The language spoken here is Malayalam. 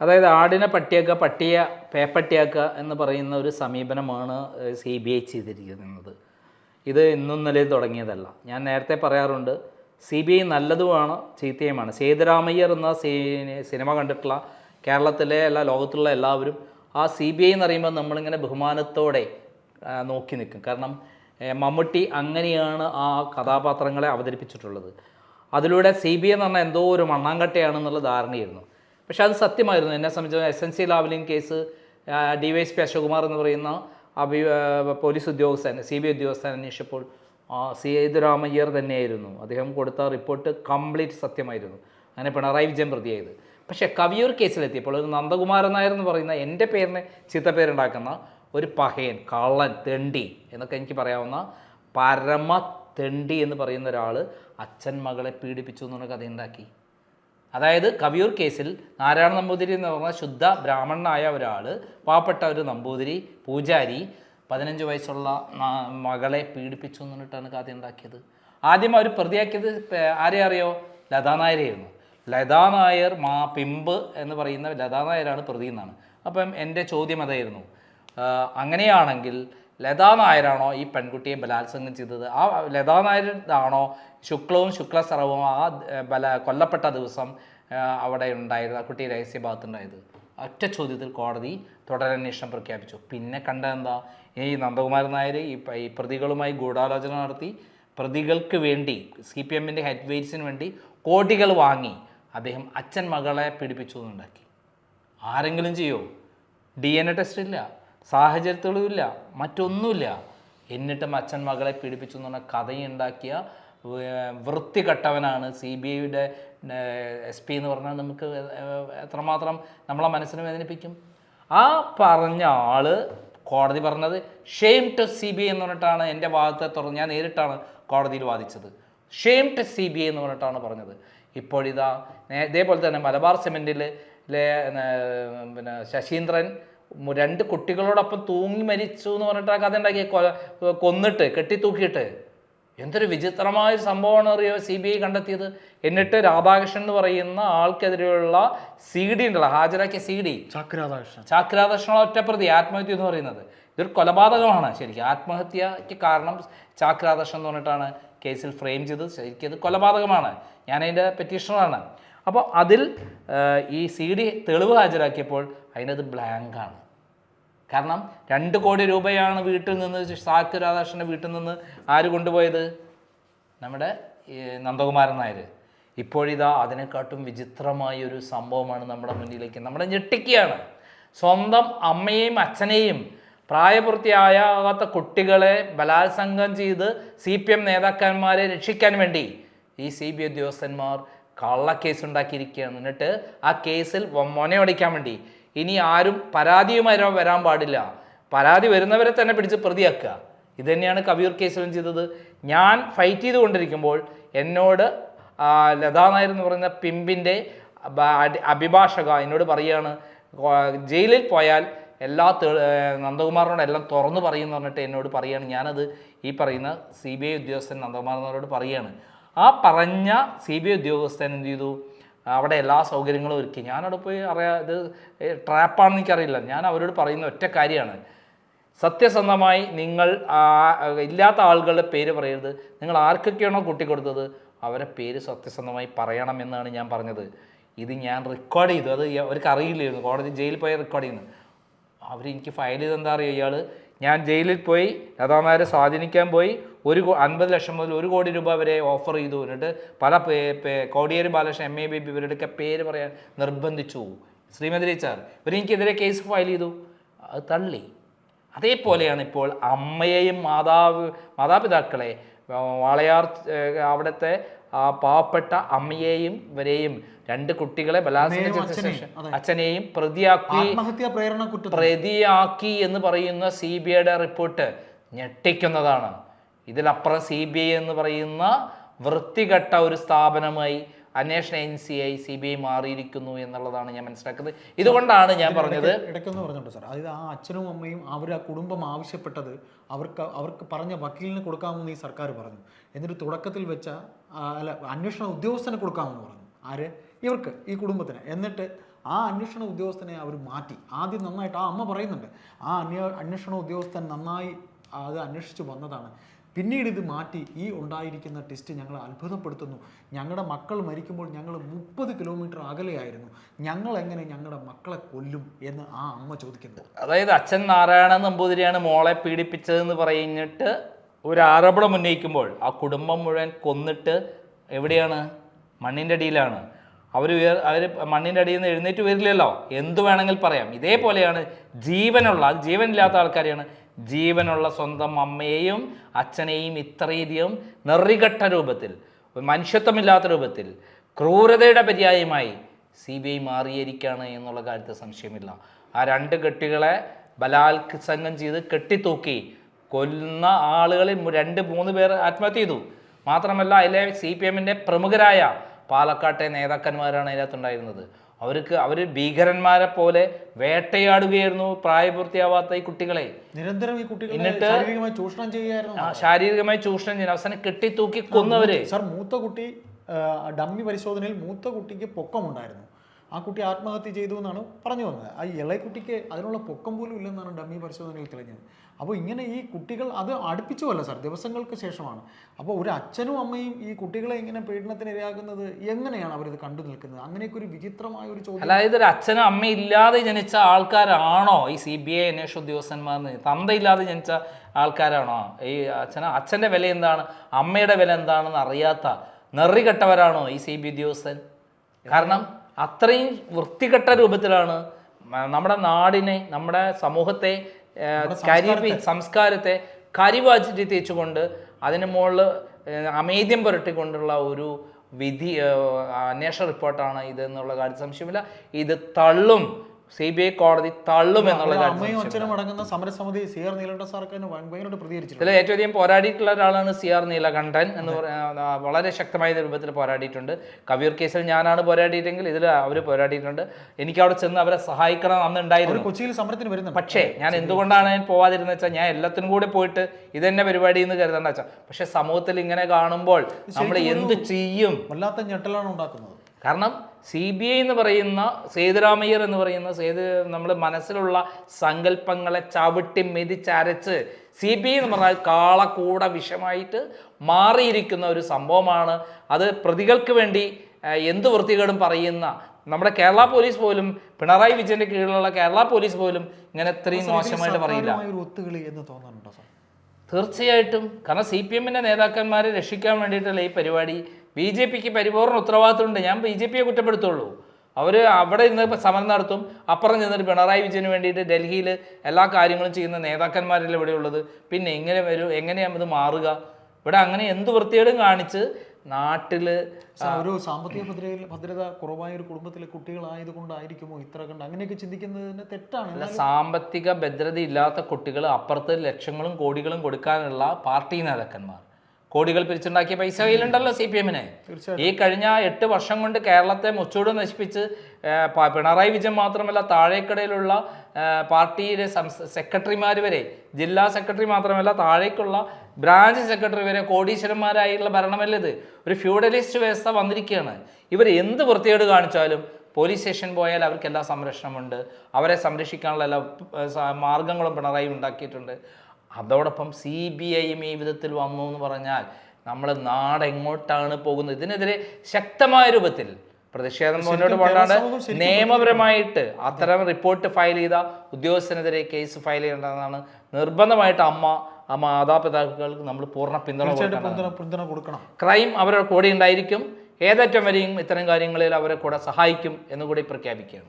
അതായത് ആടിനെ പട്ടിയാക്കുക പട്ടിയെ പേപ്പട്ടിയാക്കുക എന്ന് പറയുന്ന ഒരു സമീപനമാണ് സി ബി ഐ ചെയ്തിരിക്കുന്നത്. ഇത് ഇന്നും നിലയിൽ തുടങ്ങിയതല്ല. ഞാൻ നേരത്തെ പറയാറുണ്ട് സി ബി ഐ നല്ലതുമാണ് ചീത്തയുമാണ്. സേതുരാമയ്യർ എന്ന സിനിമ കണ്ടിട്ടുള്ള കേരളത്തിലെ എല്ലാ ലോകത്തുള്ള എല്ലാവരും ആ സി ബി ഐ എന്ന് പറയുമ്പോൾ നമ്മളിങ്ങനെ ബഹുമാനത്തോടെ നോക്കി നിൽക്കും. കാരണം മമ്മൂട്ടി അങ്ങനെയാണ് ആ കഥാപാത്രങ്ങളെ അവതരിപ്പിച്ചിട്ടുള്ളത്. അതിലൂടെ സി ബി ഐ എന്ന് പറഞ്ഞാൽ എന്തോ ഒരു മണ്ണാങ്കട്ടയാണെന്നുള്ള ധാരണയായിരുന്നു. പക്ഷെ അത് സത്യമായിരുന്നു. എന്നെ സംബന്ധിച്ച് S N C Lavalin case D Y S P Ashokumar എന്ന് പറയുന്ന അഭി പോലീസ് ഉദ്യോഗസ്ഥൻ സി ബി ഉദ്യോഗസ്ഥൻ അന്വേഷിച്ചപ്പോൾ സി ഏതുരാമയ്യർ തന്നെയായിരുന്നു. അദ്ദേഹം കൊടുത്ത റിപ്പോർട്ട് കംപ്ലീറ്റ് സത്യമായിരുന്നു. അങ്ങനെ പിണറായി വിജയൻ പ്രതിയായത്. പക്ഷേ കവിയൂർ കേസിലെത്തിയപ്പോൾ ഒരു നന്ദകുമാരൻ നായർ എന്ന് പറയുന്ന എന്റെ പേരിനെ ചീത്തപ്പേരുണ്ടാക്കുന്ന ഒരു പഹയൻ കള്ളൻ തെണ്ടി എന്നൊക്കെ എനിക്ക് പറയാവുന്ന പരമ തെണ്ടി എന്ന് പറയുന്ന ഒരാൾ അച്ഛൻ മകളെ പീഡിപ്പിച്ചു എന്നുള്ള കഥയുണ്ടാക്കി. അതായത് കവിയൂർ കേസിൽ നാരായണ നമ്പൂതിരി എന്ന് പറഞ്ഞ ശുദ്ധ ബ്രാഹ്മണനായ ഒരാൾ പാവപ്പെട്ട ഒരു നമ്പൂതിരി പൂജാരി പതിനഞ്ച് വയസ്സുള്ള മകളെ പീഡിപ്പിച്ചു എന്നിട്ടാണ് കഥ ഉണ്ടാക്കിയത്. ആദ്യം അവർ പ്രതിയാക്കിയത് ആരെ അറിയോ? ലതാ നായരെയായിരുന്നു ലതാ നായർ മാ പിമ്പ് എന്ന് പറയുന്ന ലതാ നായരാണ് പ്രതി എന്നാണ്. അപ്പം എന്റെ ചോദ്യം അതായിരുന്നു. അങ്ങനെയാണെങ്കിൽ ലതാ നായരാണോ ഈ പെൺകുട്ടിയെ ബലാത്സംഗം ചെയ്തത്? ആ ലതാ നായരാണോ ശുക്ലവും ശുക്ലസറവും ആ ബല കൊല്ലപ്പെട്ട ദിവസം അവിടെ ഉണ്ടായിരുന്ന ആ കുട്ടി രഹസ്യഭാഗത്തുണ്ടായത്? ഒറ്റ ചോദ്യത്തിൽ കോടതി തുടരന്വേഷണം പ്രഖ്യാപിച്ചു. പിന്നെ കണ്ടതെന്താ? ഈ നന്ദകുമാരൻ നായർ ഈ പ്രതികളുമായി ഗൂഢാലോചന നടത്തി പ്രതികൾക്ക് വേണ്ടി സി പി എമ്മിന്റെ ഹെഡ് വേണ്ടി കോടികൾ വാങ്ങി അദ്ദേഹം അച്ഛൻ മകളെ പീഡിപ്പിച്ചു എന്നുണ്ടാക്കി. ആരെങ്കിലും ചെയ്യോ? ഡി എൻ എ ടെസ്റ്റ് ഇല്ല. സാഹചര്യ തെളിവില്ല മറ്റൊന്നുമില്ല. എന്നിട്ടും അച്ഛൻ മകളെ പീഡിപ്പിച്ചു എന്ന് പറഞ്ഞ കഥയുണ്ടാക്കിയ വൃത്തികെട്ടവനാണ് സി ബി ഐയുടെ എസ് പി എന്ന് പറഞ്ഞാൽ നമുക്ക് എത്രമാത്രം നമ്മളെ മനസ്സിനെ വേദനിപ്പിക്കും. ആ പറഞ്ഞ ആൾ കോടതി പറഞ്ഞത് shame to C B I എന്ന് പറഞ്ഞിട്ടാണ് എന്റെ ഭാഗത്തെ തുറന്ന് ഞാൻ നേരിട്ടാണ് കോടതിയിൽ വാദിച്ചത്. Shame to C B I എന്ന് പറഞ്ഞിട്ടാണ് പറഞ്ഞത്. ഇപ്പോഴിതാ ഇതേപോലെ തന്നെ മലബാർ സിമെന്റിൽ പിന്നെ ശശീന്ദ്രൻ രണ്ട് കുട്ടികളോടൊപ്പം തൂങ്ങി മരിച്ചു എന്ന് പറഞ്ഞിട്ട് ആ കഥ ഉണ്ടാക്കി കൊന്നിട്ട് കെട്ടിത്തൂക്കിയിട്ട്. എന്തൊരു വിചിത്രമായ ഒരു സംഭവമാണ് അറിയോ? സി ബി ഐ കണ്ടെത്തിയത്. എന്നിട്ട് രാധാകൃഷ്ണൻ എന്ന് പറയുന്ന ആൾക്കെതിരെയുള്ള സി ഡി ഉണ്ടല്ലോ ഹാജരാക്കിയ സി ഡി ചാക്രാധാകൃഷ്ണൻ. ചാക്രാധാകൃഷ്ണ ഒറ്റപ്രതി ആത്മഹത്യ എന്ന് പറയുന്നത്. ഇതൊരു കൊലപാതകമാണ് ശരിക്കും. ആത്മഹത്യക്ക് കാരണം ചാക്രാദർശൻ എന്ന് പറഞ്ഞിട്ടാണ് കേസിൽ ഫ്രെയിം ചെയ്തത്. ശരിക്കും അത് കൊലപാതകമാണ്. ഞാൻ അതിന്റെ പെറ്റീഷണറാണ്. അപ്പോൾ അതിൽ ഈ സി ഡി തെളിവ് ഹാജരാക്കിയപ്പോൾ അതിനത് ബ്ലാങ്കാണ് കാരണം രണ്ട് കോടി രൂപയാണ് വീട്ടിൽ നിന്ന് സാക്ക് രാധാകൃഷ്ണന്റെ വീട്ടിൽ നിന്ന് ആര് കൊണ്ടുപോയത്? നമ്മുടെ നന്ദകുമാരൻ നായർ. ഇപ്പോഴിതാ അതിനെക്കാട്ടും വിചിത്രമായ ഒരു സംഭവമാണ് നമ്മുടെ മുന്നിലേക്ക്. നമ്മുടെ ഞെട്ടിക്കുകയാണ് സ്വന്തം അമ്മയെയും അച്ഛനെയും പ്രായപൂർത്തിയാകാത്ത കുട്ടികളെ ബലാത്സംഗം ചെയ്ത് സി പി എം നേതാക്കന്മാരെ രക്ഷിക്കാൻ വേണ്ടി ഈ സി ബി ഉദ്യോഗസ്ഥന്മാർ കള്ളക്കേസ് ഉണ്ടാക്കിയിരിക്കുകയാണ് എന്നിട്ട് ആ കേസിൽ മൊനയൊടിക്കാൻ വേണ്ടി. ഇനി ആരും പരാതിയുമായി വരാൻ പാടില്ല. പരാതി വരുന്നവരെ തന്നെ പിടിച്ച് പ്രതിയാക്കുക. ഇത് തന്നെയാണ് കവിയൂർ കേസിലും ചെയ്തത്. ഞാൻ ഫൈറ്റ് ചെയ്തുകൊണ്ടിരിക്കുമ്പോൾ എന്നോട് ലതാ നായർ എന്ന് പറയുന്ന പിമ്പിന്റെ അഭിഭാഷക എന്നോട് പറയുകയാണ് ജയിലിൽ പോയാൽ എല്ലാ നന്ദകുമാറിനോട് എല്ലാം തുറന്നു പറയുമെന്ന് പറഞ്ഞിട്ട് എന്നോട് പറയുകയാണ് ഞാനത് ഈ പറയുന്ന സി ബി ഐ ഉദ്യോഗസ്ഥൻ നന്ദകുമാറിനോട് പറയുകയാണ് ആ പറഞ്ഞ സി ബി ഐ ഉദ്യോഗസ്ഥൻ എന്ത് ചെയ്തു? അവിടെ എല്ലാ സൗകര്യങ്ങളും ഒരുക്കി. ഞാനവിടെ പോയി അറിയാം ഇത് ട്രാപ്പാണെന്ന് എനിക്കറിയില്ല. ഞാൻ അവരോട് പറയുന്ന ഒറ്റ കാര്യമാണ്. സത്യസന്ധമായി നിങ്ങൾ ഇല്ലാത്ത ആളുകളുടെ പേര് പറയരുത്. നിങ്ങൾ ആർക്കൊക്കെയാണോ കൂട്ടിക്കൊടുത്തത് അവരെ പേര് സത്യസന്ധമായി പറയണമെന്നാണ് ഞാൻ പറഞ്ഞത്. ഇത് ഞാൻ റെക്കോർഡ് ചെയ്തു. അത് അവർക്ക് അറിയില്ലായിരുന്നു. കോടതി ജയിലിൽ പോയി റെക്കോർഡ് ചെയ്യുന്നു. അവർ എനിക്ക് ഫയൽ ചെയ്ത് എന്താ അറിയുക ഇയാൾ ഞാൻ ജയിലിൽ പോയി ലതാമാരെ സ്വാധീനിക്കാൻ പോയി. ഒരു അൻപത് ലക്ഷം മുതൽ ഒരു കോടി രൂപ വരെ ഓഫർ ചെയ്തു എന്നിട്ട് പല പേ- പേ- Kodiyeri Balakrishnan M A B B ഇവരുടെയൊക്കെ പേര് പറയാൻ നിർബന്ധിച്ചു. ശ്രീമതി ടീച്ചർ ഇവർ എനിക്കെതിരെ കേസ് ഫയൽ ചെയ്തു. അത് തള്ളി. അതേപോലെയാണ് ഇപ്പോൾ അമ്മയെയും മാതാവ് മാതാപിതാക്കളെ വാളയാർ അവിടുത്തെ ആ പാവപ്പെട്ട അമ്മയെയും ഇവരെയും രണ്ട് കുട്ടികളെ ബലാത്സംഗം അച്ഛനെയും, പ്രതിയാക്കി പ്രതിയാക്കി എന്ന് പറയുന്ന സി ബി ഐയുടെ റിപ്പോർട്ട് ഞെട്ടിക്കുന്നതാണ്. ഇതിലപ്പുറം സി ബി ഐ എന്ന് പറയുന്ന വൃത്തികെട്ട ഒരു സ്ഥാപനമായി അന്വേഷണ ഏജൻസിയായി സി ബി ഐ മാറിയിരിക്കുന്നു എന്നുള്ളതാണ് ഞാൻ മനസ്സിലാക്കുന്നത്. ഇതുകൊണ്ടാണ് ഞാൻ പറഞ്ഞത് ഇടയ്ക്കൊന്ന് പറഞ്ഞിട്ടുണ്ട് സാർ അതായത് ആ അച്ഛനും അമ്മയും അവർ ആ കുടുംബം ആവശ്യപ്പെട്ടത് അവർക്ക് അവർക്ക് പറഞ്ഞ വക്കീലിന് കൊടുക്കാമെന്ന് ഈ സർക്കാർ പറഞ്ഞു. എന്നിട്ട് തുടക്കത്തിൽ വെച്ച അല്ല അന്വേഷണ ഉദ്യോഗസ്ഥന് കൊടുക്കാമെന്ന് പറഞ്ഞു. ആര്? ഇവർക്ക് ഈ കുടുംബത്തിന്. എന്നിട്ട് ആ അന്വേഷണ ഉദ്യോഗസ്ഥനെ അവർ മാറ്റി. ആദ്യം നന്നായിട്ട് ആ അമ്മ പറയുന്നുണ്ട്. ആ അന്വേ അന്വേഷണ ഉദ്യോഗസ്ഥൻ നന്നായി അത് അന്വേഷിച്ച് വന്നതാണ്. പിന്നീട് ഇത് മാറ്റി ഈ ഉണ്ടായിരിക്കുന്ന ടെസ്റ്റ് ഞങ്ങൾ അത്ഭുതപ്പെടുത്തുന്നു. ഞങ്ങളുടെ മക്കൾ മരിക്കുമ്പോൾ ഞങ്ങൾ മുപ്പത് കിലോമീറ്റർ അകലെയായിരുന്നു. ഞങ്ങൾ എങ്ങനെ ഞങ്ങളുടെ മക്കളെ കൊല്ലും എന്ന് ആ അമ്മ ചോദിക്കുന്നു അതായത് അച്ഛൻ നാരായണ നമ്പൂതിരിയാണ് മോളെ പീഡിപ്പിച്ചതെന്ന് പറഞ്ഞിട്ട് ഒരു ആരോപണം ഉന്നയിക്കുമ്പോൾ ആ കുടുംബം മുഴുവൻ കൊന്നിട്ട് എവിടെയാണ്? മണ്ണിന്റെ അടിയിലാണ്. അവർ ഉയർ അവർ മണ്ണിന്റെ അടിയിൽ നിന്ന് എഴുന്നേറ്റ് വരില്ലല്ലോ. എന്ത് വേണമെങ്കിൽ പറയാം. ഇതേപോലെയാണ് ജീവനുള്ള ജീവനില്ലാത്ത ആൾക്കാരെയാണ് ജീവനുള്ള സ്വന്തം അമ്മയെയും അച്ഛനെയും ഇത്രയധികം നെറികെട്ട രൂപത്തിൽ മനുഷ്യത്വമില്ലാത്ത രൂപത്തിൽ ക്രൂരതയുടെ പര്യായമായി സി ബി ഐ മാറിയിരിക്കുകയാണ് എന്നുള്ള കാര്യത്തിൽ സംശയമില്ല. ആ രണ്ട് കെട്ടികളെ ബലാത്സംഗം ചെയ്ത് കെട്ടിത്തൂക്കി കൊല്ലുന്ന ആളുകളിൽ രണ്ട് മൂന്ന് പേർ ആത്മഹത്യ ചെയ്തു. മാത്രമല്ല അതിലെ സി പി എമ്മിന്റെ പ്രമുഖരായ പാലക്കാട്ടെ നേതാക്കന്മാരാണ് അതിനകത്തുണ്ടായിരുന്നത്. അവർക്ക് അവർ ഭീകരന്മാരെ പോലെ വേട്ടയാടുകയായിരുന്നു പ്രായപൂർത്തിയാവാത്ത ഈ കുട്ടികളെ. നിരന്തരം ഈ കുട്ടികളെ എന്നിട്ട് ശാരീരികമായി ചൂഷണം ചെയ്യുകയായിരുന്നു ശാരീരികമായി ചൂഷണം ചെയ്യുന്നു. അവസാനം കെട്ടിത്തൂക്കി കൊന്നവര്. സർ മൂത്ത കുട്ടി ഡമ്മി പരിശോധനയിൽ മൂത്ത കുട്ടിക്ക് പൊക്കമുണ്ടായിരുന്നു. ആ കുട്ടി ആത്മഹത്യ ചെയ്തു എന്നാണ് പറഞ്ഞു വന്നത്. ആ ഇളയ കുട്ടിക്ക് അതിനുള്ള പൊക്കം പോലും ഇല്ലെന്നാണ് ഡമ്മി പരിശോധനയിൽ തെളിഞ്ഞത്. അപ്പോൾ ഇങ്ങനെ ഈ കുട്ടികൾ അത് അടുപ്പിച്ചുമല്ല സാർ ദിവസങ്ങൾക്ക് ശേഷമാണ്. അപ്പോൾ ഒരു അച്ഛനും അമ്മയും ഈ കുട്ടികളെ ഇങ്ങനെ പീഡനത്തിനിരയാകുന്നത് എങ്ങനെയാണ് അവരിത് കണ്ടു നിൽക്കുന്നത്? അങ്ങനെയൊക്കെ ഒരു വിചിത്രമായ ഒരു ചോദ്യം. അതായത് ഒരു അച്ഛനും അമ്മയും ഇല്ലാതെ ജനിച്ച ആൾക്കാരാണോ ഈ സി ബി ഐ അന്വേഷണ ഉദ്യോഗസ്ഥന്മാർന്ന് തന്തയില്ലാതെ ജനിച്ച ആൾക്കാരാണോ? ഈ അച്ഛന അച്ഛന്റെ വില എന്താണ്? അമ്മയുടെ വില എന്താണെന്ന് അറിയാത്ത നെറികെട്ടവരാണോ ഈ സി ബി ഉദ്യോഗസ്ഥൻ? കാരണം അത്രയും വൃത്തികെട്ട രൂപത്തിലാണ് നമ്മുടെ നാടിനെ നമ്മുടെ സമൂഹത്തെ കരി സംസ്കാരത്തെ. കരിവാചിറ്റി തേച്ചുകൊണ്ട് അതിന് മുകളിൽ അമേദ്യം പുരട്ടിക്കൊണ്ടുള്ള ഒരു വിധി അന്വേഷണ റിപ്പോർട്ടാണ് ഇത് എന്നുള്ള കാര്യം സംശയമില്ല. ഇത് തള്ളും. സി ബി ഐ കോടതി തള്ളും എന്നുള്ള അടങ്ങുന്ന സമരസമിതി സി ആർ നീലകണ്ഠ സർക്കാരിന് ഭയങ്കരമായിട്ട് പ്രതികരിച്ചിട്ടുണ്ട്. ഇതിൽ ഏറ്റവും അധികം പോരാടിയിട്ടുള്ള ഒരാളാണ് സി ആർ നീലകണ്ഠൻ എന്ന് പറയുന്ന വളരെ ശക്തമായ രൂപത്തിൽ പോരാടിയിട്ടുണ്ട്. കവിയൂർ കേസിൽ ഞാനാണ് പോരാടിയിട്ടെങ്കിൽ ഇതിൽ അവർ പോരാടിയിട്ടുണ്ട്. എനിക്ക് അവിടെ ചെന്ന് അവരെ സഹായിക്കണം അന്നുണ്ടായിരുന്നു. കൊച്ചിയിൽ സമരത്തിന് വരുന്നത് പക്ഷേ ഞാൻ എന്തുകൊണ്ടാണ് ഞാൻ പോവാതിരുന്നത് വെച്ചാൽ ഞാൻ എല്ലാത്തിനും കൂടെ പോയിട്ട് ഇത് തന്നെ പരിപാടി എന്ന് കരുതണ്ട വെച്ചാൽ പക്ഷെ സമൂഹത്തിൽ ഇങ്ങനെ കാണുമ്പോൾ നമ്മൾ എന്ത് ചെയ്യും? വല്ലാത്ത ഞെട്ടലാണ് ഉണ്ടാക്കുന്നത്. കാരണം സി ബി ഐ എന്ന് പറയുന്ന സേതുരാമയ്യർ എന്ന് പറയുന്ന സേതു നമ്മൾ മനസ്സിലുള്ള സങ്കല്പങ്ങളെ ചവിട്ടി മെതിച്ചരച്ച് സി ബി ഐ എന്ന് പറഞ്ഞാൽ കാളക്കൂട വിഷമായിട്ട് മാറിയിരിക്കുന്ന ഒരു സംഭവമാണ്. അത് പ്രതികൾക്ക് വേണ്ടി എന്ത് വൃത്തികേടും പറയുന്ന നമ്മുടെ കേരള പോലീസ് പോലും പിണറായി വിജയന്റെ കീഴിലുള്ള കേരള പോലീസ് പോലും ഇങ്ങനെ ഇത്രയും മോശമായിട്ട് പറയില്ല. ഒത്തുകളി എന്ന് തോന്നുന്നുണ്ടോ തീർച്ചയായിട്ടും. കാരണം സി പി എമ്മിന്റെ നേതാക്കന്മാരെ രക്ഷിക്കാൻ വേണ്ടിയിട്ടുള്ള ഈ പരിപാടി ബി ജെ പിക്ക് പരിപൂർണ ഉത്തരവാദിത്തമുണ്ട്. ഞാൻ ബി ജെ പിയെ കുറ്റപ്പെടുത്തുള്ളൂ. അവർ അവിടെ നിന്ന് ഇപ്പം സമരം നടത്തും. അപ്പുറം ചെന്നിട്ട് പിണറായി വിജയന് വേണ്ടിയിട്ട് ഡൽഹിയിൽ എല്ലാ കാര്യങ്ങളും ചെയ്യുന്ന നേതാക്കന്മാരല്ലേ ഇവിടെ ഉള്ളത് പിന്നെ എങ്ങനെ വരും? എങ്ങനെയാണ് ഇത് മാറുക? ഇവിടെ അങ്ങനെ എന്ത് വൃത്തികേടും കാണിച്ച് നാട്ടിൽ ഒരു സാമ്പത്തിക ഭദ്രത ഭദ്രത കുറവായ ഒരു കുടുംബത്തിലെ കുട്ടികളായത് കൊണ്ടായിരിക്കുമോ ഇത്ര കണ്ട്? അങ്ങനെയൊക്കെ ചിന്തിക്കുന്നതിന് തെറ്റാണ്. അല്ല സാമ്പത്തിക ഭദ്രത ഇല്ലാത്ത കുട്ടികൾ അപ്പുറത്ത് ലക്ഷങ്ങളും കോടികളും കൊടുക്കാനുള്ള പാർട്ടി നേതാക്കന്മാർ. കോടികൾ പിരിച്ചുണ്ടാക്കിയ പൈസ കയ്യിലുണ്ടല്ലോ സി പി എമ്മിന്. ഈ കഴിഞ്ഞ എട്ട് വർഷം കൊണ്ട് കേരളത്തെ മുച്ചൂട് നശിപ്പിച്ച് പിണറായി വിജയൻ മാത്രമല്ല താഴേക്കടയിലുള്ള പാർട്ടിയിലെ സെക്രട്ടറിമാർ വരെ ജില്ലാ സെക്രട്ടറി മാത്രമല്ല താഴേക്കുള്ള ബ്രാഞ്ച് സെക്രട്ടറി വരെ കോടീശ്വരന്മാരായുള്ള ഭരണമല്ല ഇത്? ഒരു ഫ്യൂഡലിസ്റ്റ് വ്യവസ്ഥ വന്നിരിക്കുകയാണ്. ഇവർ എന്ത് വൃത്തികേട് കാണിച്ചാലും പോലീസ് സ്റ്റേഷൻ പോയാൽ അവർക്ക് എല്ലാ സംരക്ഷണമുണ്ട്. അവരെ സംരക്ഷിക്കാനുള്ള എല്ലാ മാർഗങ്ങളും പിണറായി ഉണ്ടാക്കിയിട്ടുണ്ട്. അതോടൊപ്പം സി ബി ഐയും ഈ വിധത്തിൽ വന്നു എന്ന് പറഞ്ഞാൽ നമ്മുടെ നാട് എങ്ങോട്ടാണ് പോകുന്നത്? ഇതിനെതിരെ ശക്തമായ രൂപത്തിൽ പ്രതിഷേധം മുന്നോട്ട് പോകാണ്ട് നിയമപരമായിട്ട് അത്തരം റിപ്പോർട്ട് ഫയൽ ചെയ്ത ഉദ്യോഗസ്ഥനെതിരെ കേസ് ഫയൽ ചെയ്യേണ്ടതെന്നാണ് നിർബന്ധമായിട്ട് അമ്മ ആ മാതാപിതാക്കൾക്ക് നമ്മൾ പൂർണ പിന്തുണ പിന്തുണ കൊടുക്കണം. ക്രൈം അവരുടെ കൂടെ ഉണ്ടായിരിക്കും. ഏതറ്റം വരെയും ഇത്തരം കാര്യങ്ങളിൽ അവരെ കൂടെ സഹായിക്കും എന്നുകൂടി പ്രഖ്യാപിക്കുകയാണ്.